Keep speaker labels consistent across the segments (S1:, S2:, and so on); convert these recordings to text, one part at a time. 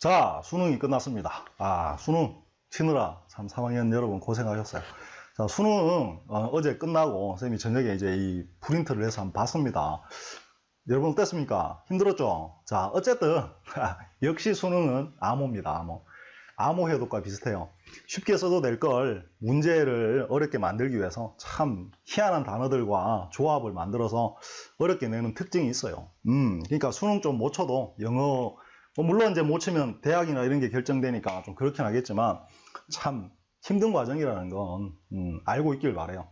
S1: 자, 수능이 끝났습니다. 아, 수능 치느라 참 3학년 여러분 고생하셨어요. 자, 수능 어, 제 끝나고 선생님이 저녁에 이제 이 프린트를 해서 한번 봤습니다. 여러분 어땠습니까? 힘들었죠? 자, 어쨌든 역시 수능은 암호입니다. 암호. 암호 해독과 비슷해요. 쉽게 써도 될 걸 문제를 어렵게 만들기 위해서 참 희한한 단어들과 조합을 만들어서 어렵게 내는 특징이 있어요. 음, 그러니까 수능 좀 못 쳐도 영어 뭐 물론 이제 못 치면 대학이나 이런 게 결정되니까 좀 그렇긴 하겠지만 참 힘든 과정이라는 건 음, 알고 있길 바래요.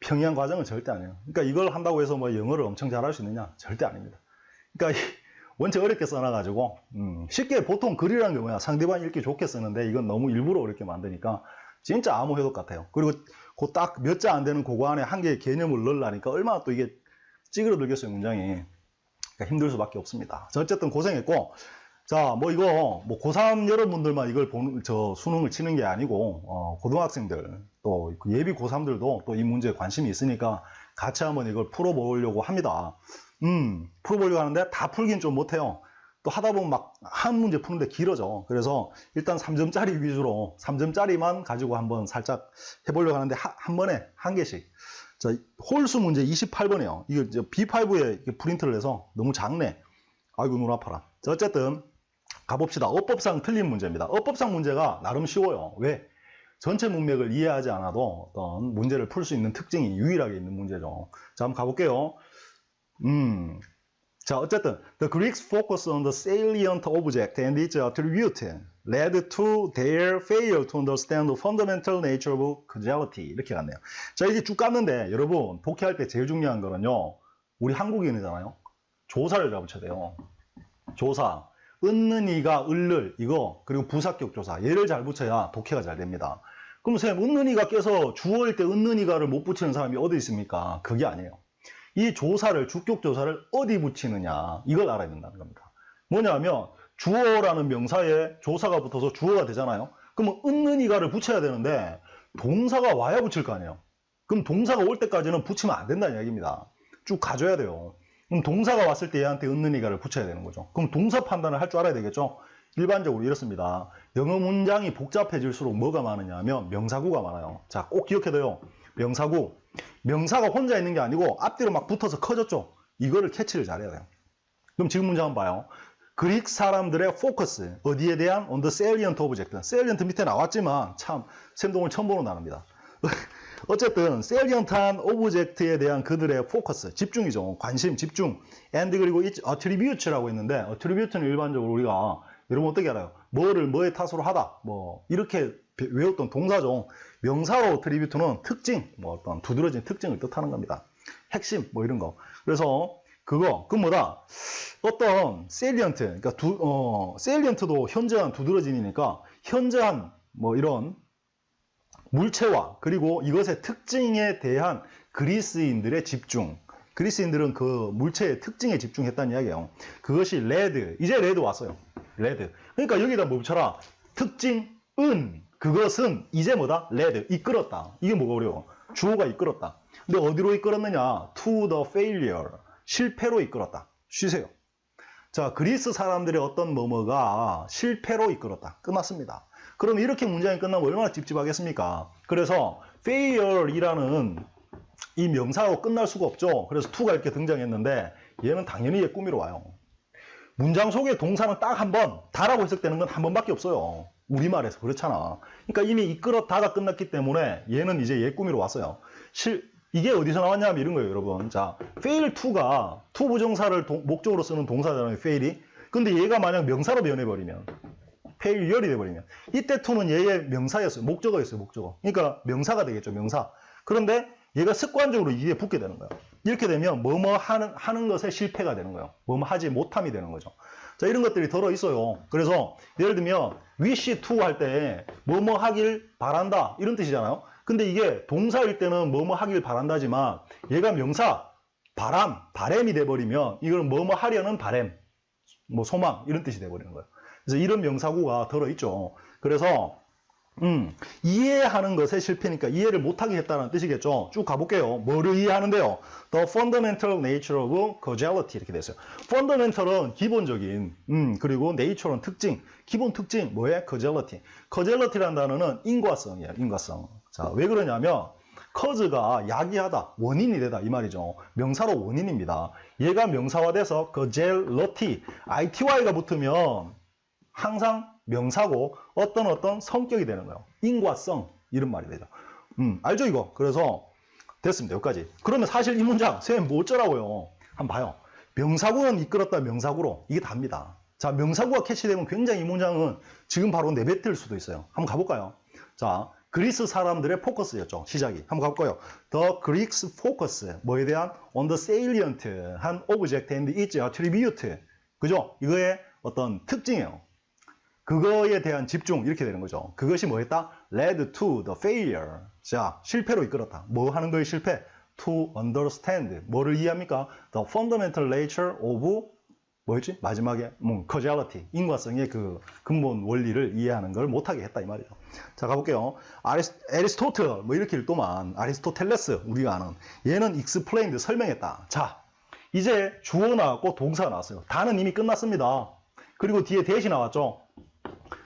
S1: 평이한 과정은 절대 아니에요. 그러니까 이걸 한다고 해서 뭐 영어를 엄청 잘할 수 있느냐? 절대 아닙니다. 그러니까 원체 어렵게 써놔가지고 음, 쉽게 보통 글이라는 게 뭐야 상대방이 읽기 좋게 쓰는데 이건 너무 일부러 어렵게 만드니까 진짜 아무 해독 같아요. 그리고 그 딱 몇 자 안 되는 그거 안에 한 개의 개념을 넣으려니까 얼마나 또 이게 찌그러들겠어요 문장이. 그러니까 힘들 수밖에 없습니다. 자, 어쨌든 고생했고 자, 뭐 이거 뭐 고3 여러분들만 이걸 보는 저 수능을 치는 게 아니고 어, 고등학생들 또그 예비 고3들도 또 이 문제에 관심이 있으니까 같이 한번 이걸 풀어 보려고 합니다. 음, 풀어 보려고 하는데 다 풀긴 좀 못 해요. 또 하다 보면 막 한 문제 푸는데 길어져. 그래서 일단 3점짜리 위주로 3점짜리만 가지고 한번 살짝 해 보려고 하는데 하- 한 번에 한 개씩. 자, 홀수 문제 28번이에요. 이거 이제 B5에 프린트를 해서 너무 작네. 아이고 눈 아파라. 자, 어쨌든 가봅시다. 어법상 틀린 문제입니다. 어법상 문제가 나름 쉬워요. 왜? 전체 문맥을 이해하지 않아도 어떤 문제를 풀 수 있는 특징이 유일하게 있는 문제죠. 자, 한번 가볼게요. 음. 자, 어쨌든 the Greeks focus on the salient object and its attribute led to their failure to understand the fundamental nature of causality 이렇게 갔네요. 자, 이게 쭉 갔는데 여러분 독해할 때 제일 중요한 거는요. 우리 한국인이잖아요. 조사를 잘 붙여야 돼요. 조사. 얻는 이가 을를 이거 그리고 부사격 조사 얘를 잘 붙여야 독해가 잘 됩니다. 그럼 선생님 얻는 이가 껴서 주어일 때 얻는 이가를 못 붙이는 사람이 어디 있습니까? 그게 아니에요. 이 조사를 주격 조사를 어디 붙이느냐 이걸 알아야 된다는 겁니다. 뭐냐면 주어라는 명사에 조사가 붙어서 주어가 되잖아요. 그러면 얻는 이가를 붙여야 되는데 동사가 와야 붙일 거 아니에요. 그럼 동사가 올 때까지는 붙이면 안 된다는 이야기입니다. 쭉 가져야 돼요. 그럼 동사가 왔을 때 얘한테 얻는 이가를 붙여야 되는 거죠. 그럼 동사 판단을 할 줄 알아야 되겠죠? 일반적으로 이렇습니다. 영어 문장이 복잡해질수록 뭐가 많으냐 하면 명사구가 많아요. 자, 꼭 기억해둬요. 명사구. 명사가 혼자 있는 게 아니고 앞뒤로 막 붙어서 커졌죠? 이거를 캐치를 잘해야 돼요. 그럼 지금 문장 한번 봐요. 그릭 사람들의 포커스, 어디에 대한 on the salient object. salient 밑에 나왔지만 참 샘동을 처음 보는 단어입니다. 어쨌든 salient한 오브젝트에 대한 그들의 포커스, 집중이죠. 관심, 집중. and 그리고 attribute라고 있는데 attribute는 일반적으로 우리가 여러분 어떻게 알아요? 뭐를 뭐의 탓으로 하다. 뭐 이렇게 배- 외웠던 동사죠. 명사로 attribute는 특징, 뭐 어떤 두드러진 특징을 뜻하는 겁니다. 핵심 뭐 이런 거. 그래서 그거 그 뭐다? 어떤 salient, 그러니까 두, 어, salient도 현저한 두드러짐이니까 현저한 뭐 이런 물체와 그리고 이것의 특징에 대한 그리스인들의 집중. 그리스인들은 그 물체의 특징에 집중했다는 이야기예요. 그것이 레드. 이제 레드 왔어요. 레드. 그러니까 여기다 뭐 붙여라. 특징, 은. 그것은 이제 뭐다? 레드. 이끌었다. 이게 뭐가 어려워? 주어가 이끌었다. 근데 어디로 이끌었느냐? to the failure. 실패로 이끌었다. 쉬세요. 자, 그리스 사람들의 어떤 뭐뭐가 실패로 이끌었다. 끝났습니다. 그럼 이렇게 문장이 끝나면 얼마나 찝찝하겠습니까? 그래서 failure이라는 이 명사로 끝날 수가 없죠. 그래서 to가 이렇게 등장했는데 얘는 당연히 얘 꾸미러 와요. 문장 속에 동사는 딱 한 번, 다라고 해석되는 건 한 번밖에 없어요. 우리말에서 그렇잖아. 그러니까 이미 이끌었다가 끝났기 때문에 얘는 이제 얘 꾸미러 왔어요. 실, 이게 어디서 나왔냐면 이런 거예요, 여러분. 자, fail to가 to 부정사를 동- 목적으로 쓰는 동사잖아요, fail이. 근데 얘가 만약 명사로 변해버리면, failure이 돼버리면, 이때 to는 얘의 명사였어요. 목적어였어요, 목적어. 그러니까 명사가 되겠죠, 명사. 그런데 얘가 습관적으로 이에 붙게 되는 거예요. 이렇게 되면 뭐뭐 하는, 하는 것에 실패가 되는 거예요. 뭐뭐 하지 못함이 되는 거죠. 자, 이런 것들이 들어 있어요. 그래서 예를 들면 wish to 할 때 뭐뭐 하길 바란다 이런 뜻이잖아요. 근데 이게 동사일 때는 뭐뭐 하길 바란다지만 얘가 명사 바람, 바램이 돼 버리면 이걸 뭐뭐 하려는 바램, 뭐 소망 이런 뜻이 돼 버리는 거예요. 그래서 이런 명사구가 들어 있죠. 그래서 음, 이해하는 것에 실패니까 이해를 못하게 했다는 뜻이겠죠. 쭉 가볼게요. 뭐를 이해하는데요? The fundamental nature of causality 이렇게 됐어요. fundamental은 기본적인, 음, 그리고 nature는 특징, 기본 특징 뭐에? causality. causality라는 단어는 인과성이에요. 인과성. 자, 왜 그러냐면 cause가 야기하다, 원인이 되다 이 말이죠. 명사로 원인입니다. 얘가 명사화돼서 causality, ity가 붙으면 항상 명사고 어떤 어떤 성격이 되는 거예요. 인과성 이런 말이 되죠. 음, 알죠 이거? 그래서 됐습니다. 여기까지. 그러면 사실 이 문장 쌤 뭐 어쩌라고요? 한번 봐요. 명사구는 이끌었다 명사구로 이게 답니다. 자, 명사구가 캐치되면 굉장히 이 문장은 지금 바로 내뱉을 수도 있어요. 한번 가볼까요? 자, 그리스 사람들의 포커스였죠. 시작이. 한번 가볼까요? The Greeks focus. 뭐에 대한? On the salient. 한 object and its attribute. 그죠? 이거의 어떤 특징이에요. 그거에 대한 집중 이렇게 되는 거죠. 그것이 뭐였다? led to the failure. 자, 실패로 이끌었다. 뭐 하는 거에 실패? to understand. 뭐를 이해합니까? the fundamental nature of 뭐였지? 마지막에 뭐 causality, 인과성의 그 근본 원리를 이해하는 걸 못하게 했다 이 말이죠. 자 가볼게요. 아리스, 에리스토틀 뭐 이렇게 읽도만 아리스토텔레스 우리가 아는 얘는 explained 설명했다. 자 이제 주어 나왔고 동사가 나왔어요. 다는 이미 끝났습니다. 그리고 뒤에 대시 나왔죠.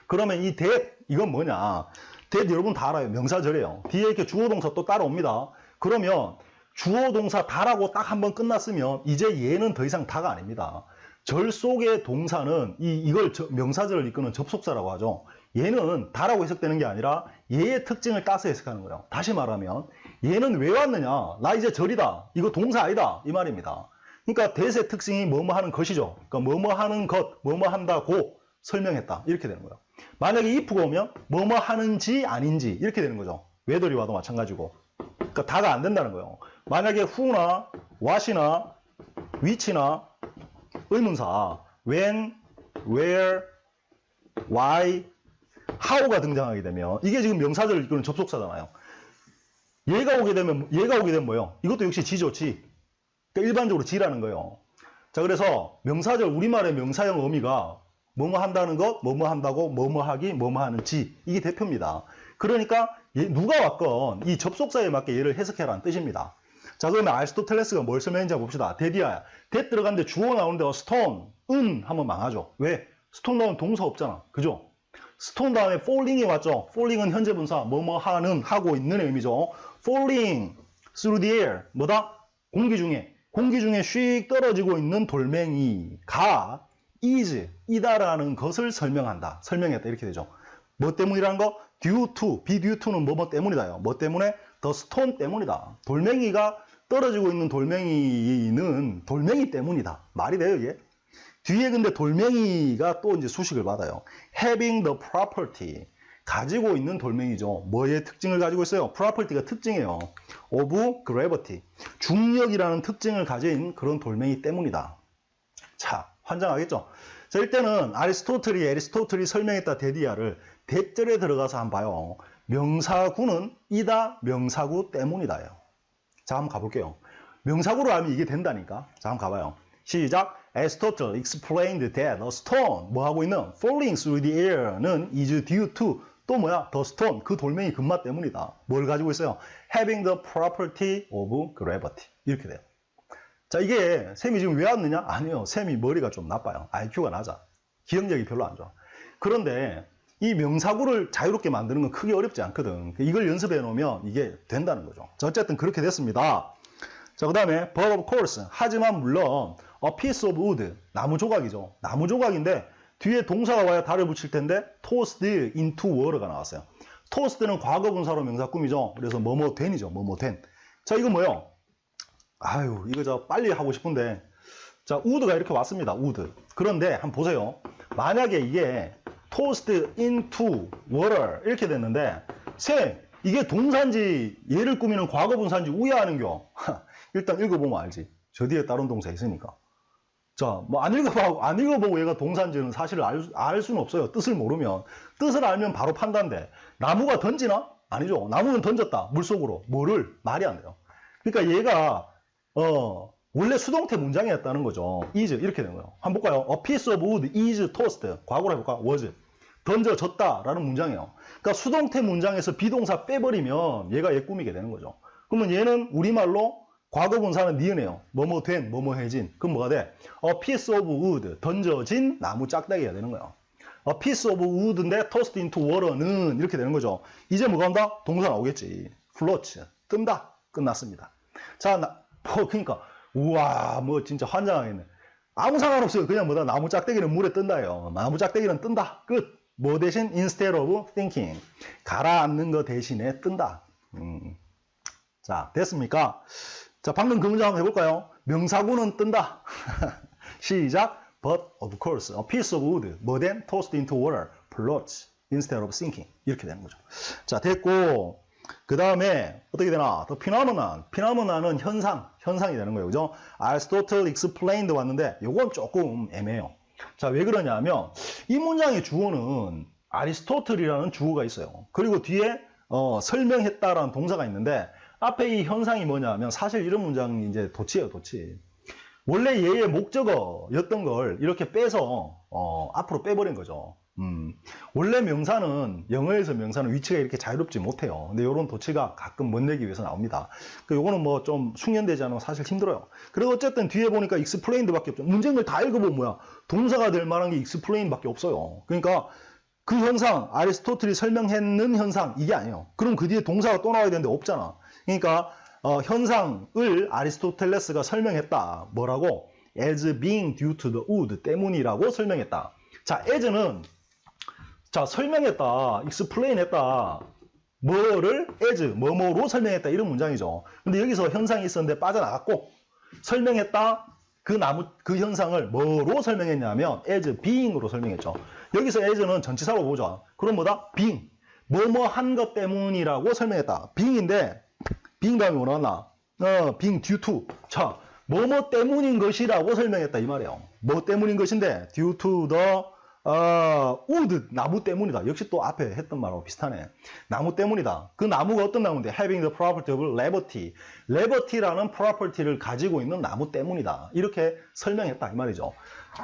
S1: 그러면 이 that 이건 뭐냐? that 여러분 다 알아요. 명사절이에요. 뒤에 이렇게 주어 동사 또 따라옵니다. 그러면 주어 동사 다라고 딱 한 번 끝났으면 이제 얘는 더 이상 다가 아닙니다. 절 속의 동사는 이, 이걸 저- 명사절을 이끄는 접속사라고 하죠. 얘는 다라고 해석되는 게 아니라 얘의 특징을 따서 해석하는 거예요. 다시 말하면 얘는 왜 왔느냐? 나 이제 절이다. 이거 동사 아니다. 이 말입니다. 그러니까 대세 특징이 뭐뭐 하는 것이죠. 그러니까 뭐뭐 하는 것, 뭐뭐 한다고 설명했다. 이렇게 되는 거예요. 만약에 if가 오면 뭐뭐 하는지 아닌지 이렇게 되는 거죠. 웨더리 와도 마찬가지고. 그러니까 다가 안 된다는 거예요. 만약에 who나 what이나 which나 의문사 when, where, why, how가 등장하게 되면 이게 지금 명사절을 이끄는 접속사잖아요. 얘가 오게 되면 얘가 오게 되면 뭐예요? 이것도 역시 지조지. 그러니까 일반적으로 지라는 거예요. 자 그래서 명사절 우리말의 명사형 의미가 뭐뭐 한다는 것, 뭐뭐 한다고, 뭐뭐 하기, 뭐뭐 하는 지 이게 대표입니다. 그러니까 얘- 누가 왔건 이 접속사에 맞게 얘를 해석해라는 뜻입니다. 자 그러면 아리스토텔레스가 뭘 설명했는지 봅시다. 데디아야. 데 들어갔는데 주어 나오는데 어, 스톤, 은 하면 망하죠. 왜? 스톤 나오면 동사 없잖아. 그죠? 스톤 다음에 falling이 왔죠. falling은 현재 분사, 뭐뭐 하는, 하고 있는 의미죠. falling through the air. 뭐다? 공기 중에. 공기 중에 씩 떨어지고 있는 돌멩이가 is, 이다라는 것을 설명한다. 설명했다. 이렇게 되죠. 뭐 때문이라는 거? due to, be due to는 뭐뭐 때문이다요. 뭐 때문에? the stone 때문이다. 돌멩이가 떨어지고 있는 돌멩이는 돌멩이 때문이다. 말이 돼요, 이게? 뒤에 근데 돌멩이가 또 이제 수식을 받아요. having the property. 가지고 있는 돌멩이죠. 뭐의 특징을 가지고 있어요? property가 특징이에요. of gravity. 중력이라는 특징을 가진 그런 돌멩이 때문이다. 자, 환장하겠죠? 자, 일단은 아리스토틀이, 애리스토틀이 설명했다 데디아를 대절에 들어가서 한번 봐요. 명사구는 이다, 명사구 때문이다요. 자, 한번 가볼게요. 명사구로 하면 이게 된다니까. 자, 한번 가봐요. 시작. Aristotle explained that a stone, 뭐 하고 있는? falling through the air는 is due to 또 뭐야? the stone, 그 돌멩이 근마 때문이다. 뭘 가지고 있어요? having the property of gravity. 이렇게 돼요. 자, 이게 쌤이 지금 왜 왔느냐? 아니요. 쌤이 머리가 좀 나빠요. IQ가 낮아. 기억력이 별로 안 좋아. 그런데 이 명사구를 자유롭게 만드는 건 크게 어렵지 않거든. 이걸 연습해 놓으면 이게 된다는 거죠. 자, 어쨌든 그렇게 됐습니다. 자, 그 다음에 but of course. 하지만 물론 a piece of wood. 나무 조각이죠. 나무 조각인데 뒤에 동사가 와야 달을 붙일 텐데 tossed into water가 나왔어요. toassed는 과거 분사로 명사 꾸미죠. 그래서 뭐뭐 된이죠. 뭐뭐 된. 자, 이거 뭐요? 아유, 이거 저 빨리 하고 싶은데. 자, 우드가 이렇게 왔습니다. 우드. 그런데 한번 보세요. 만약에 이게 tossed into water 이렇게 됐는데 쌤, 이게 동사인지 얘를 꾸미는 과거 분사인지 우회하는겨. 일단 읽어보면 알지. 저 뒤에 다른 동사 있으니까. 자, 뭐 안 읽어보고 안 읽어보고 얘가 동사인지는 사실 알, 수- 알 수는 없어요. 뜻을 모르면 뜻을 알면 바로 판단돼. 나무가 던지나? 아니죠. 나무는 던졌다. 물 속으로. 뭐를 말이 안 돼요. 그러니까 얘가 어 원래 수동태 문장이었다는 거죠. is 이렇게 되는 거예요. 한번 볼까요? A piece of wood is tossed. 과거로 해볼까? was 던져졌다 라는 문장이에요. 그러니까 수동태 문장에서 비동사 빼버리면 얘가 얘 꾸미게 되는 거죠. 그러면 얘는 우리말로 과거 분사는 니은이에요. 뭐뭐 된, 뭐뭐 해진. 그럼 뭐가 돼? A piece of wood. 던져진 나무 짝대기가 되는 거예요. A piece of wood인데 tossed into water는 이렇게 되는 거죠. 이제 뭐가 온다? 동사 나오겠지. float. 뜬다. 끝났습니다. 자, 나, 뭐, 그니까, 우와, 뭐, 진짜 환장하겠네. 아무 상관없어요. 그냥 뭐다. 나무 짝대기는 물에 뜬다요. 나무 짝대기는 뜬다. 끝. 뭐 대신 instead of thinking. 가라앉는 거 대신에 뜬다. 음. 자, 됐습니까? 자, 방금 그 문장 한번 해볼까요? 명사구는 뜬다. 시작. But of course, a piece of wood, more than tossed into water, floats instead of sinking. 이렇게 되는 거죠. 자, 됐고. 그 다음에 어떻게 되나? 더 phenomenon. phenomenon은 현상, 현상이 되는 거예요. 그죠? Aristotle explained 왔는데 요건 조금 애매해요. 자, 왜 그러냐면 이 문장의 주어는 아리스토틀이라는 주어가 있어요. 그리고 뒤에 어, 설명했다라는 동사가 있는데 앞에 이 현상이 뭐냐면 사실 이런 문장이 이제 도치예요, 도치. 원래 얘의 목적어였던 걸 이렇게 빼서 어, 앞으로 빼버린 거죠. 음, 원래 명사는 영어에서 명사는 위치가 이렇게 자유롭지 못해요. 근데 이런 도치가 가끔 멋내기 위해서 나옵니다. 그 요거는 뭐 좀 숙련되지 않으면 사실 힘들어요. 그리고 어쨌든 뒤에 보니까 explained밖에 없죠. 문장을 다 읽어보면 뭐야 동사가 될 만한 게 explained밖에 없어요. 그러니까 그 현상 아리스토틀이 설명했는 현상 이게 아니에요. 그럼 그 뒤에 동사가 또 나와야 되는데 없잖아. 그러니까 어, 현상을 아리스토텔레스가 설명했다. 뭐라고? as being due to the wood 때문이라고 설명했다. 자, as는 자, 설명했다, explain 했다. 뭐를 as, 뭐뭐로 설명했다. 이런 문장이죠. 근데 여기서 현상이 있었는데 빠져나갔고, 설명했다. 그 나무, 그 현상을 뭐로 설명했냐면, as being으로 설명했죠. 여기서 as는 전치사로 보죠. 그럼 뭐다? being. 뭐뭐 한 것 때문이라고 설명했다. being인데, being 다음에 뭐 나왔나? 어, being due to. 자, 뭐뭐 때문인 것이라고 설명했다. 이 말이에요. 뭐 때문인 것인데, due to the 어, wood, 나무 때문이다. 역시 또 앞에 했던 말하고 비슷하네. 나무 때문이다. 그 나무가 어떤 나무인데? having the property of liberty. liberty라는 property를 가지고 있는 나무 때문이다. 이렇게 설명했다. 이 말이죠.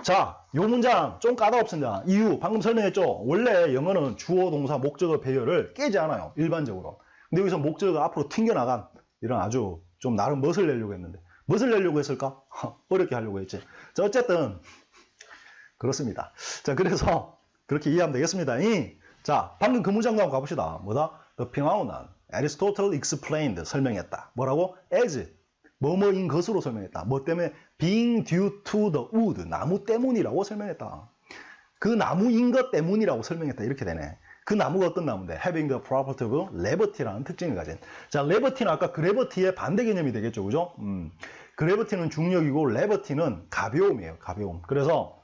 S1: 자, 요 문장 좀 까다롭습니다. 이유, 방금 설명했죠? 원래 영어는 주어, 동사, 목적어, 배열을 깨지 않아요. 일반적으로. 근데 여기서 목적어가 앞으로 튕겨나간 이런 아주 좀 나름 멋을 내려고 했는데. 멋을 내려고 했을까? 어렵게 하려고 했지. 자, 어쨌든 그렇습니다. 자, 그래서 그렇게 이해하면 되겠습니다. 이, 자, 방금 그 문장도 한번 가봅시다. 뭐다? The phenomenon Aristotle explained 설명했다. 뭐라고? as 뭐뭐인 것으로 설명했다. 뭐 때문에 being due to the wood 나무 때문이라고 설명했다. 그 나무인 것 때문이라고 설명했다. 이렇게 되네. 그 나무가 어떤 나무인데? having the property of liberty라는 특징을 가진. 자, liberty는 아까 gravity의 반대 개념이 되겠죠. 그죠? 음. gravity는 중력이고 liberty는 가벼움이에요. 가벼움. 그래서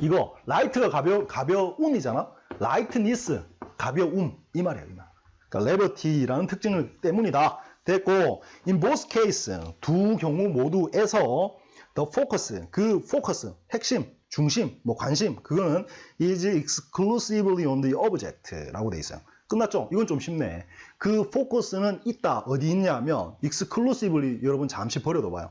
S1: 이거 라이트가 가벼 가벼움이잖아. 라이트니스 가벼움 이 말이에요. 이 말. 그러니까 레버티라는 특징을 때문이다. 됐고 in both case 두 경우 모두에서 the focus 그 focus 핵심 중심 뭐 관심 그거는 is exclusively on the object라고 돼 있어요. 끝났죠? 이건 좀 쉽네. 그 포커스는 있다. 어디 있냐면 exclusively 여러분 잠시 버려둬 봐요.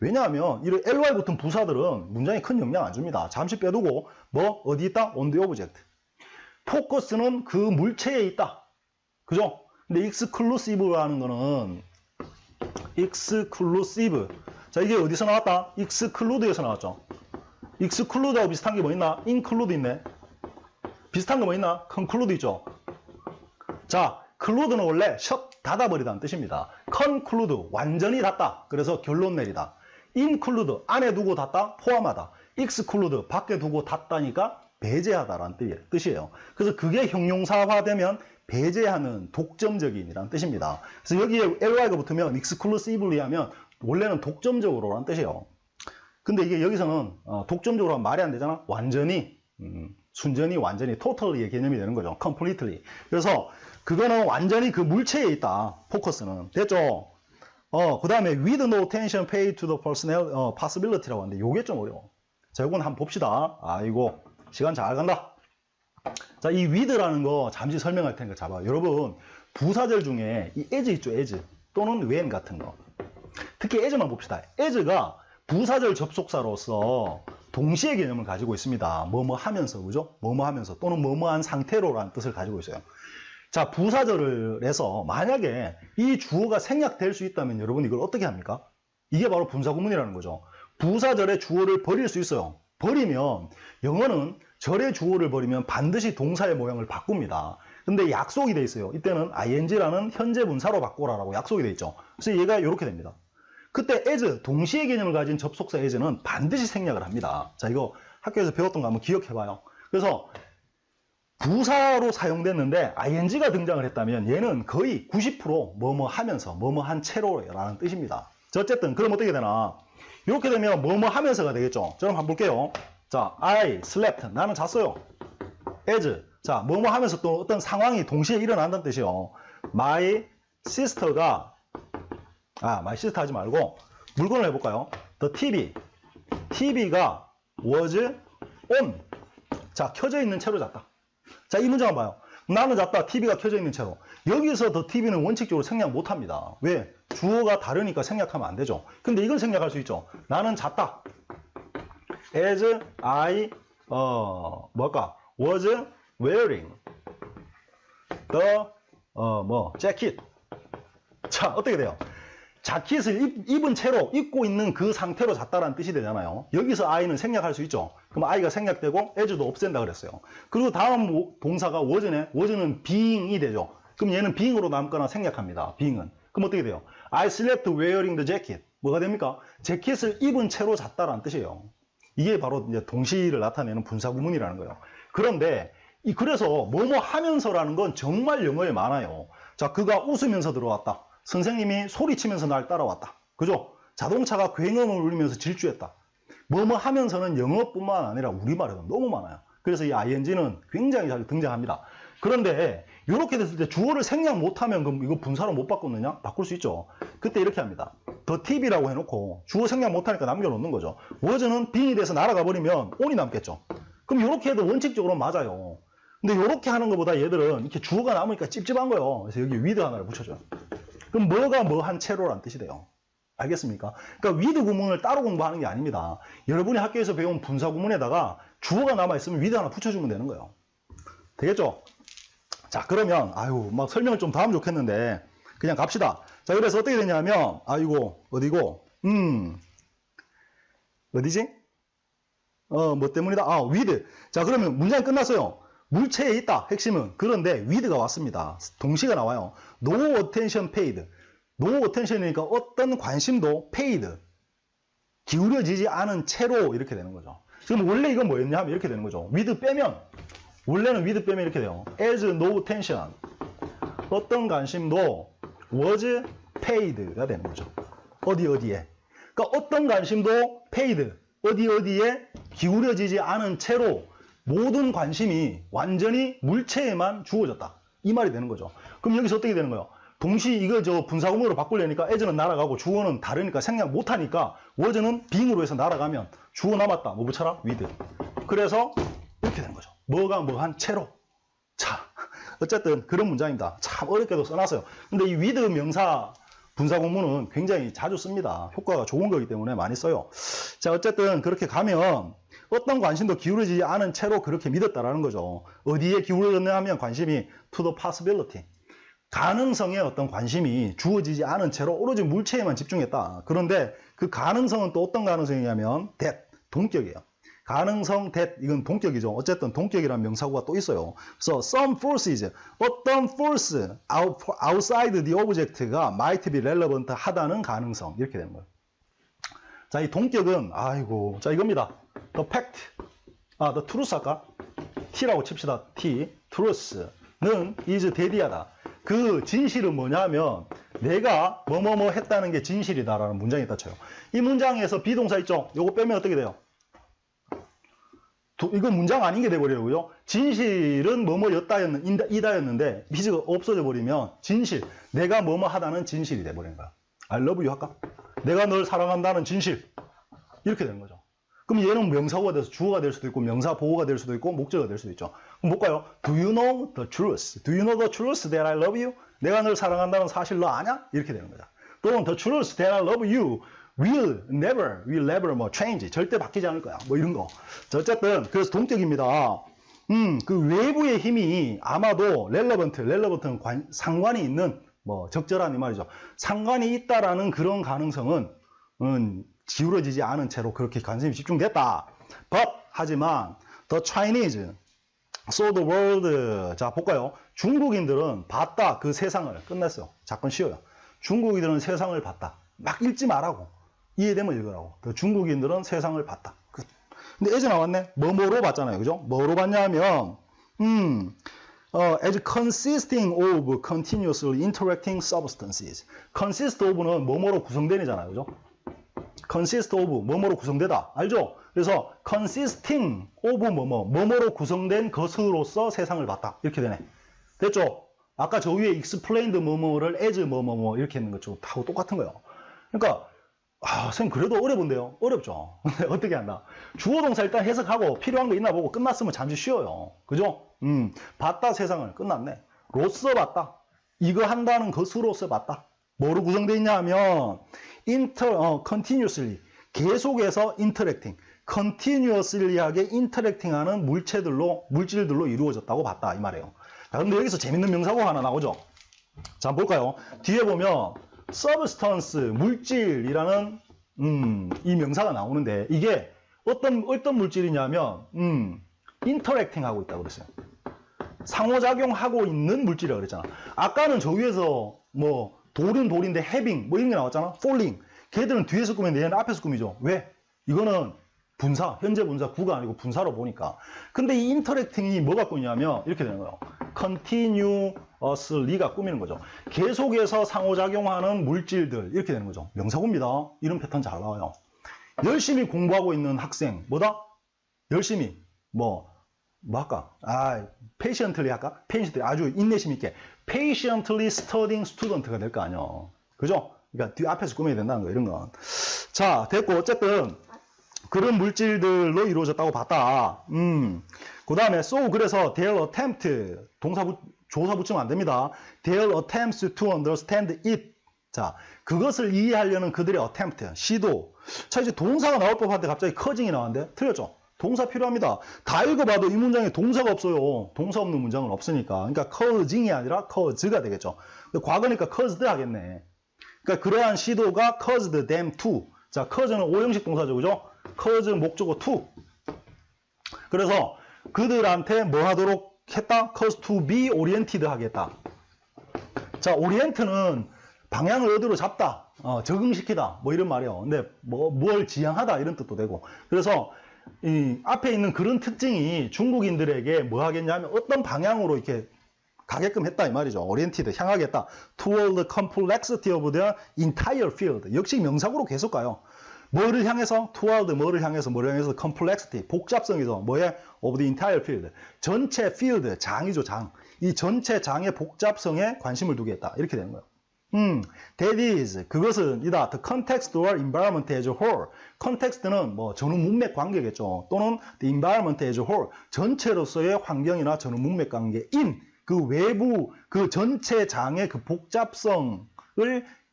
S1: 왜냐하면 이런 ly 붙은 부사들은 문장에 큰 영향 안 줍니다. 잠시 빼두고 뭐 어디 있다? on the object. 포커스는 그 물체에 있다. 그죠? 근데 exclusive라는 거는 exclusive. 자 이게 어디서 나왔다? exclude에서 나왔죠. exclude하고 비슷한 게 뭐 있나? include 있네. 비슷한 거 뭐 있나? conclude 있죠. 자, 클루드는 원래 셔 닫아버리다는 뜻입니다. conclude 완전히 닫다. 그래서 결론 내리다. Include 안에 두고 닫다 포함하다. exclude 밖에 두고 닫다니까 배제하다라는 뜻이에요. 그래서 그게 형용사화되면 배제하는 독점적인이라는 뜻입니다. 그래서 여기에 ly가 붙으면 exclusively 하면 원래는 독점적으로라는 뜻이에요. 근데 이게 여기서는 어, 독점적으로 하면 말이 안 되잖아. 완전히 음, 순전히 완전히 totally의 개념이 되는 거죠. completely. 그래서 그거는 완전히 그 물체에 있다. 포커스는 됐죠. 어, 그 다음에 with no attention paid to the personnel 어, possibility라고 하는데 요게 좀 어려워. 자, 요건 한번 봅시다. 아이고, 시간 잘 간다. 자, 이 with라는 거 잠시 설명할 테니까 잡아. 여러분, 부사절 중에 이 as 있죠, as. 또는 when 같은 거. 특히 as만 봅시다. as가 부사절 접속사로서 동시의 개념을 가지고 있습니다. 뭐뭐 하면서, 그죠? 뭐뭐 하면서 또는 뭐뭐한 상태로라는 뜻을 가지고 있어요. 자, 부사절을 해서 만약에 이 주어가 생략될 수 있다면 여러분 이걸 어떻게 합니까? 이게 바로 분사구문이라는 거죠. 부사절의 주어를 버릴 수 있어요. 버리면 영어는 절의 주어를 버리면 반드시 동사의 모양을 바꿉니다. 근데 약속이 돼 있어요. 이때는 ing라는 현재 분사로 바꿔라라고 약속이 돼 있죠. 그래서 얘가 이렇게 됩니다. 그때 as, 동시의 개념을 가진 접속사 as는 반드시 생략을 합니다. 자, 이거 학교에서 배웠던 거 한번 기억해봐요. 그래서 부사로 사용됐는데 ing가 등장을 했다면 얘는 거의 90% 뭐뭐 하면서 뭐뭐 한 채로라는 뜻입니다. 자, 어쨌든 그럼 어떻게 되나 이렇게 되면 뭐뭐 하면서가 되겠죠. 자, 그럼 한번 볼게요. 자, I slept 나는 잤어요. as 자 뭐뭐 하면서 또 어떤 상황이 동시에 일어난다는 뜻이요. My sister가 아 my sister 하지 말고 물건을 해볼까요? The TV TV가 was on 자 켜져 있는 채로 잤다. 자, 이 문장 봐요. 나는 잤다. TV가 켜져 있는 채로. 여기서 더 TV는 원칙적으로 생략 못 합니다. 왜? 주어가 다르니까 생략하면 안 되죠. 근데 이건 생략할 수 있죠. 나는 잤다. as I, 어, 뭘까? was wearing the, 어, 뭐, jacket. 자, 어떻게 돼요? 자켓을 입, 입은 채로 입고 있는 그 상태로 잤다라는 뜻이 되잖아요. 여기서 I는 생략할 수 있죠. 그럼 I가 생략되고 as도 없앤다 그랬어요. 그리고 다음 오- 동사가 was네. was는 being이 되죠. 그럼 얘는 being으로 남거나 생략합니다. being은. 그럼 어떻게 돼요? I slept wearing the jacket. 뭐가 됩니까? 재킷을 입은 채로 잤다라는 뜻이에요. 이게 바로 이제 동시를 나타내는 분사구문이라는 거예요. 그런데 이 그래서 뭐뭐 하면서라는 건 정말 영어에 많아요. 자, 그가 웃으면서 들어왔다. 선생님이 소리치면서 날 따라왔다. 그죠? 자동차가 굉음을 울리면서 질주했다. 뭐뭐 하면서는 영어뿐만 아니라 우리말에도 너무 많아요. 그래서 이 ing는 굉장히 잘 등장합니다. 그런데 이렇게 됐을 때 주어를 생략 못하면 그럼 이거 분사로 못 바꾸느냐? 바꿀 수 있죠. 그때 이렇게 합니다. 더 TV라고 해놓고 주어 생략 못하니까 남겨놓는 거죠. was는 being이 돼서 날아가 버리면 on이 남겠죠. 그럼 이렇게 해도 원칙적으로 맞아요. 근데 이렇게 하는 것보다 얘들은 이렇게 주어가 남으니까 찝찝한 거예요. 그래서 여기 with 하나를 붙여줘요. 그럼 뭐가 뭐 한 채로란 뜻이 돼요. 알겠습니까? 그러니까 with 구문을 따로 공부하는 게 아닙니다. 여러분이 학교에서 배운 분사 구문에다가 주어가 남아있으면 with 하나 붙여주면 되는 거예요. 되겠죠? 자, 그러면, 아유, 막 설명을 좀더 하면 좋겠는데, 그냥 갑시다. 자, 그래서 어떻게 되냐면, 아이고, 어디고, 음, 어디지? 어, 뭐 때문이다? 아, with. 자, 그러면 문장 끝났어요. 물체에 있다. 핵심은. 그런데 with가 왔습니다. 동시가 나와요. No attention paid. No attention이니까 어떤 관심도 paid. 기울여지지 않은 채로 이렇게 되는 거죠. 그럼 원래 이건 뭐였냐 하면 이렇게 되는 거죠. with 빼면 원래는 with 빼면 이렇게 돼요. as no attention. 어떤 관심도 was paid가 되는 거죠. 어디 어디에. 그러니까 어떤 관심도 paid. 어디 어디에 기울여지지 않은 채로 모든 관심이 완전히 물체에만 주어졌다. 이 말이 되는 거죠. 그럼 여기서 어떻게 되는 거예요? 동시 이거 저 분사구문으로 바꾸려니까 as는 날아가고 주어는 다르니까 생략 못하니까 was는 being으로 해서 날아가면 주어 남았다. 뭐 붙여라? with. 그래서 이렇게 되는 거죠. 뭐가 뭐한 채로. 자, 어쨌든 그런 문장입니다. 참 어렵게도 써놨어요. 근데 이 with 명사 분사구문은 굉장히 자주 씁니다. 효과가 좋은 거기 때문에 많이 써요. 자, 어쨌든 그렇게 가면 어떤 관심도 기울어지지 않은 채로 그렇게 믿었다라는 거죠. 어디에 기울어졌냐 하면 관심이 to the possibility. 가능성에 어떤 관심이 주어지지 않은 채로 오로지 물체에만 집중했다. 그런데 그 가능성은 또 어떤 가능성이냐면 that, 동격이에요. 가능성 that 이건 동격이죠. 어쨌든 동격이라는 명사구가 또 있어요. 그래서 some forces 어떤 force out, outside the object가 might be relevant 하다는 가능성 이렇게 되는 거예요. 자, 이 동격은 아이고 자 이겁니다. the fact 아 the truth 할까? t라고 칩시다. t truth는 is dead하다. 그 진실은 뭐냐면 내가 뭐뭐뭐 했다는 게 진실이다라는 문장이 있다 쳐요. 이 문장에서 비동사 있죠? 요거 빼면 어떻게 돼요? 도- 이거 문장 아닌 게 돼버려고요. 진실은 뭐뭐였다였는 이다였는데 비즈가 없어져 버리면 진실 내가 뭐뭐 하다는 진실이 돼버리는 거야. I love you 할까? 내가 널 사랑한다는 진실 이렇게 되는 거죠. 그럼 얘는 명사구가 돼서 주어가 될 수도 있고 명사 보호가 될 수도 있고 목적어가 될 수도 있죠. 그럼 볼까요? Do you know the truth? Do you know the truth that I love you? 내가 널 사랑한다는 사실 너 아냐? 이렇게 되는 거죠. 또는 the truth that I love you will never, will never 뭐 change, 절대 바뀌지 않을 거야. 뭐 이런 거. 자, 어쨌든 그래서 동격입니다. 음, 그 외부의 힘이 아마도 relevant, relevant는 관- 상관이 있는 뭐 적절한 이 말이죠. 상관이 있다라는 그런 가능성은 음, 기울어지지 않은 채로 그렇게 관심이 집중됐다. But 하지만 the Chinese So the world. 자, 볼까요? 중국인들은 봤다. 그 세상을. 끝냈어요. 작건 쉬워요. 중국인들은 세상을 봤다. 막 읽지 말라고. 이해되면 읽으라고. 그 중국인들은 세상을 봤다. 끝. 근데 예제 나왔네? 뭐뭐로 봤잖아요. 그죠? 뭐로 봤냐면, 음, 어, as consisting of continuously interacting substances. consist of는 뭐뭐로 구성된이잖아요. 그죠? consist of 뭐뭐로 구성되다. 알죠? 그래서 consisting of 뭐뭐 뭐뭐로 구성된 것으로서 세상을 봤다. 이렇게 되네. 됐죠? 아까 저 위에 explained 뭐뭐를 as 뭐뭐뭐 이렇게 했는 다 똑같은 거예요. 그러니까 아, 선생님 그래도 어려운데요. 어렵죠. 근데 어떻게 한다? 주어 동사 일단 해석하고 필요한 거 있나 보고 끝났으면 잠시 쉬어요. 그죠? 음, 봤다 세상을 끝났네. 로써 봤다. 이거 한다는 것으로서 봤다. 뭐로 구성되어 있냐 하면 inter, 어, continuously 계속해서 interacting continuously하게 interacting 하는 물체들로 물질들로 이루어졌다고 봤다 이 말이에요. 자, 근데 여기서 재밌는 명사가 하나 나오죠. 자, 한번 볼까요? 뒤에 보면 substance 물질이라는 음, 이 명사가 나오는데 이게 어떤 어떤 물질이냐면 음, interacting 하고 있다고 그랬어요. 상호작용하고 있는 물질이라고 그랬잖아. 아까는 저 위에서 뭐 돌은 돌인데 having 뭐 이런 게 나왔잖아. falling. 걔들은 뒤에서 꾸미는데 얘는 앞에서 꾸미죠. 왜? 이거는 분사, 현재 분사 구가 아니고 분사로 보니까. 근데 이 인터랙팅이 뭐 갖고 있냐면 이렇게 되는 거예요. Continuously가 꾸미는 거죠. 계속해서 상호작용하는 물질들 이렇게 되는 거죠. 명사구입니다. 이런 패턴 잘 나와요. 열심히 공부하고 있는 학생 뭐다? 열심히 뭐 뭐 할까? 아, patiently 할까? patiently 아주 인내심 있게 patiently studying student가 될 거 아니야. 그죠? 그러니까 뒤 앞에서 꾸며야 된다는 거 이런 건. 자, 됐고 어쨌든 그런 물질들로 이루어졌다고 봤다. 음. 그 다음에 so 그래서 their attempt 동사 부, 조사 붙이면 안 됩니다. their attempts to understand it. 자, 그것을 이해하려는 그들의 attempt, 시도. 자, 이제 동사가 나올 법한데 갑자기 커징이 나왔는데 틀렸죠? 동사 필요합니다. 다 읽어봐도 이 문장에 동사가 없어요. 동사 없는 문장은 없으니까. 그러니까 causing이 아니라 cause가 되겠죠. 과거니까 caused 하겠네. 그러니까 그러한 시도가 caused them to. 자, cause는 오형식 동사죠. 그죠? cause 목적어 to. 그래서 그들한테 뭐 하도록 했다? cause to be oriented 하겠다. 자, orient는 방향을 어디로 잡다, 어, 적응시키다, 뭐 이런 말이에요. 근데 뭐, 뭘 지향하다 이런 뜻도 되고. 그래서 이 앞에 있는 그런 특징이 중국인들에게 뭐 하겠냐면 어떤 방향으로 이렇게 가게끔 했다 이 말이죠. oriented 향하겠다. toward the complexity of the entire field. 역시 명사구로 계속 가요. 뭐를 향해서 toward 뭐를 향해서 뭐를 향해서 complexity 복잡성이죠. 뭐에 of the entire field. 전체 field 장이죠 장. 이 전체 장의 복잡성에 관심을 두겠다. 이렇게 되는 거예요. 음, that is 그것은 이다. The context or environment as a whole. context는 뭐 전후 문맥 관계겠죠. 또는 the environment as a whole. 전체로서의 환경이나 전후 문맥 관계인 그 외부 그 전체 장의 그 복잡성을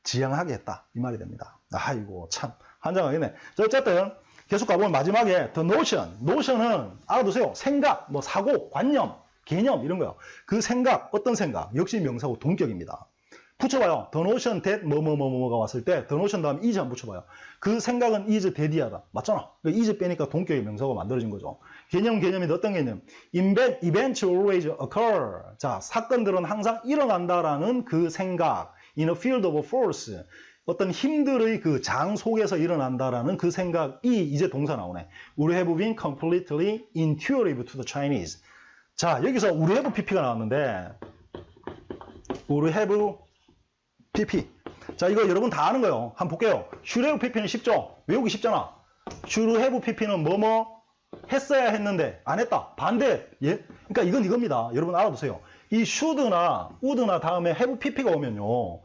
S1: 지향하겠다 이 말이 됩니다. 아이고 참 한장하겠네. 자, 어쨌든 계속 가보면 마지막에 the notion, notion은 알아두세요. 생각, 뭐 사고, 관념, 개념 이런 거요. 그 생각 어떤 생각 역시 명사고 동격입니다. 붙여봐요. the notion that 뭐뭐뭐뭐가 왔을 때 the notion 다음에 is 한 붙여봐요. 그 생각은 is that이하다. 맞잖아. 그 is 빼니까 동격의 명사가 만들어진 거죠. 개념 개념이 어떤 개념? Event, events always occur. 자, 사건들은 항상 일어난다라는 그 생각. In a field of force. 어떤 힘들의 그 장 속에서 일어난다라는 그 생각이 이제 동사 나오네. Have been completely intuitive to the Chinese. 자, 여기서 have pp가 나왔는데 have pp. 자, 이거 여러분 다 아는 거예요. 한번 볼게요. have pp는 쉽죠? 외우기 쉽잖아. should pp는 뭐뭐 했어야 했는데 안 했다. 반대. 예? 그러니까 이건 이겁니다. 여러분 알아두세요. 이 should나 would나 다음에 have pp가 오면요.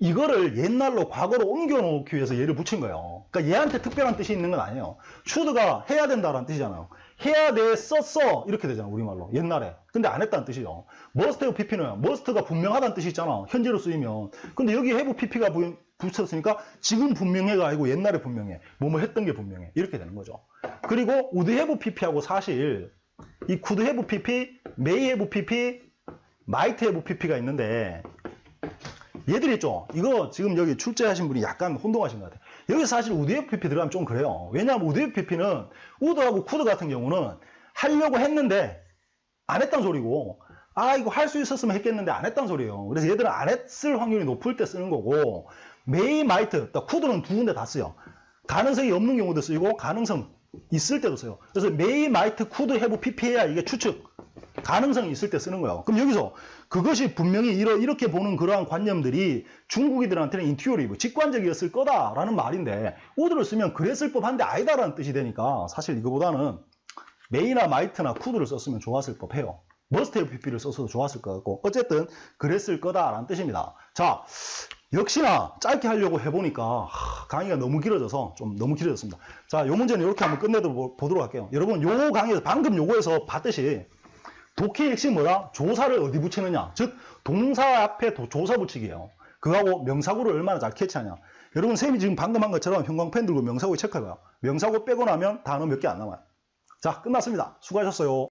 S1: 이거를 옛날로 과거로 옮겨 놓기 위해서 얘를 붙인 거예요. 그러니까 얘한테 특별한 뜻이 있는 건 아니에요. should가 해야 된다라는 뜻이잖아요. 해야 돼, 썼어. 이렇게 되잖아, 우리말로. 옛날에. 근데 안 했다는 뜻이죠. have pp는 must가 분명하다는 뜻이 있잖아. 현재로 쓰이면. 근데 여기 have pp가 부- 붙였으니까 지금 분명해가 아니고 옛날에 분명해. 뭐뭐 했던 게 분명해. 이렇게 되는 거죠. 그리고 would have pp하고 사실 이 could have pp, may have pp, might have pp가 있는데 얘들 있죠? 이거 지금 여기 출제하신 분이 약간 혼동하신 것 같아요. 여기 사실 우드 FPP 들어가면 좀 그래요. 왜냐하면 우드 FPP는 우드하고 쿠드 같은 경우는 하려고 했는데 안 했단 소리고 아 이거 할 수 있었으면 했겠는데 안 했단 소리예요. 그래서 얘들은 안 했을 확률이 높을 때 쓰는 거고 메이 마이트, 쿠드는 두 군데 다 쓰요. 가능성이 없는 경우도 쓰이고 가능성 있을 때도 써요. 그래서 메이 마이트 쿠드 해부 PP해야 이게 추측 가능성이 있을 때 쓰는 거예요. 그럼 여기서 그것이 분명히 이러, 이렇게 보는 그러한 관념들이 중국이들한테는 인튜어리브, 직관적이었을 거다라는 말인데 우드를 쓰면 그랬을 법한데 아니다라는 뜻이 되니까 사실 이거보다는 메이나 마이트나 쿠드를 썼으면 좋았을 법해요. 머스테이브 PP를 썼어도 좋았을 것 같고 어쨌든 그랬을 거다라는 뜻입니다. 자 역시나 짧게 하려고 해보니까 하, 강의가 너무 길어져서 좀 너무 길어졌습니다. 자, 요 문제는 이렇게 한번 끝내보도록 할게요. 여러분 요 강의에서 방금 요거에서 봤듯이 독해의 핵심 뭐다? 조사를 어디 붙이느냐. 즉, 동사 앞에 도- 조사 붙이기예요. 그거하고 명사구를 얼마나 잘 캐치하냐. 여러분, 쌤이 지금 방금 한 것처럼 형광펜 들고 명사구 체크해봐요. 명사구 빼고 나면 단어 몇 개 안 남아요. 자, 끝났습니다. 수고하셨어요.